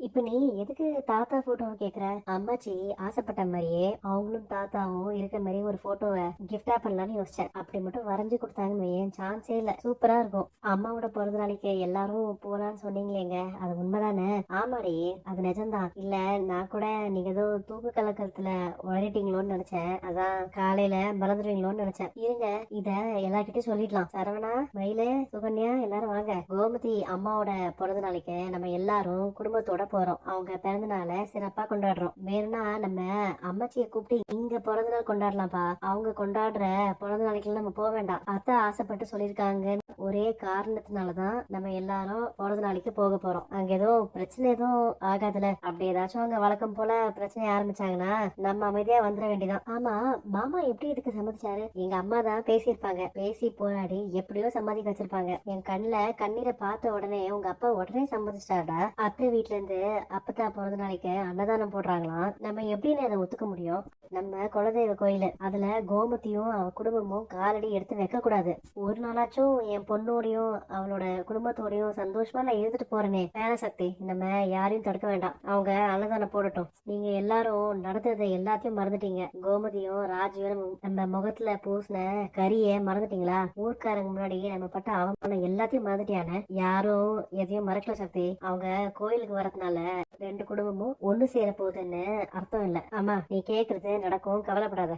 இப்ப நீ எதுக்கு தாத்தா போட்டோவை கேக்குற? அம்மாச்சி ஆசைப்பட்ட மாதிரியே அவங்களும் தாத்தாவும் இருக்கிற மாதிரி ஒரு போட்டோவை கிஃப்டா பண்ணலாம்னு யோசிச்சேன். அப்படி மட்டும் வரைஞ்சு கொடுத்தாங்கன்னு ஏன் சான்ஸே இல்ல. சூப்பரா இருக்கும். அம்மாவோட பிறந்த நாளைக்கு எல்லாரும் போலான்னு சொன்னீங்களேங்க. அது உண்மைதானே? ஆமாடி அது நிஜம்தான். இல்ல நான் கூட நீங்க ஏதோ தூக்கு கலக்கத்துல உழைட்டீங்களோன்னு நினைச்சேன். அதான் காலையில மறந்துடுவீங்களோன்னு நினைச்சேன். இருங்க இத எல்லார்கிட்டயும் சொல்லிடலாம். சரவணா மயிலு சுகன்யா எல்லாரும் வாங்க. கோமதி அம்மாவோட பிறந்த நாளைக்கு நம்ம எல்லாரும் குடும்பத்தோட போறோம். அவங்க பிறந்த நாளை சிறப்பா கொண்டாடுறோம். வேணும்னா நம்ம அம்மாச்சியை கூப்பிட்டு இங்க பிறந்த நாள் கொண்டாடலாம்ப்பா. அவங்க கொண்டாடுற பிறந்த நாளைக்கு நம்ம போக வேண்டாம். அத்தை ஆசைப்பட்டு சொல்லியிருக்காங்க. ஒரே காரணத்தினால தான் நம்ம எல்லாரும் பிறந்த நாளைக்கு போக போறோம். அங்க எதுவும் பிரச்சனை எதுவும் ஆகாதுல. அப்படி ஏதாச்சும் அங்க வழக்கம் போல பிரச்சனை ஆரம்பிச்சாங்கன்னா நம்ம அமைதியா வந்துட வேண்டியதான் ஆமா மாமா எப்படி இதுக்கு சம்மதிச்சாரு? எங்க அம்மா தான் பேசியிருப்பாங்க. பேசி போராடி எப்படியோ சம்மதிக்க வச்சிருப்பாங்க. என் கண்ணுல கண்ணீரை பார்த்த உடனே உங்க அப்பா உடனே சம்மதிச்சிட்டாடா அத்தை வீட்ல இருந்து அப்பத்தா பிறந்த நாளைக்கு அன்னதானம் போடுறாங்களாம். நம்ம எப்படின்னு அதை ஒத்துக்க முடியும்? நம்ம குலதெய்வ கோயில். அதுல கோமதியும் அவ குடும்பமும் காலடி எடுத்து வைக்க கூடாது ஒரு நாளாச்சும் என் பொண்ணோடையும் அவளோட குடும்பத்தோடையும் சந்தோஷமா நான் இருந்துட்டு போறேனே. வேணா சக்தி நம்ம யாரையும் தடுக்க வேண்டாம். அவங்க அன்னதானம் போடட்டும். நீங்க எல்லாரும் நடந்ததை எல்லாத்தையும் மறந்துட்டீங்க. கோமதியும் ராஜுவும் நம்ம முகத்துல பூசின கரிய மறந்துட்டீங்களா? ஊர்க்காரங்க முன்னாடி நம்ம பட்ட அவமானம் எல்லாத்தையும் மறந்துட்டியான யாரும் எதையும் மறக்கல சக்தி. அவங்க கோயிலுக்கு வரதுனால ரெண்டு குடும்பமும் ஒண்ணு சேர போகுதுன்னு அர்த்தம் இல்ல. ஆமா நீ கேக்குறது நடக்கும். கவலைப்படாத.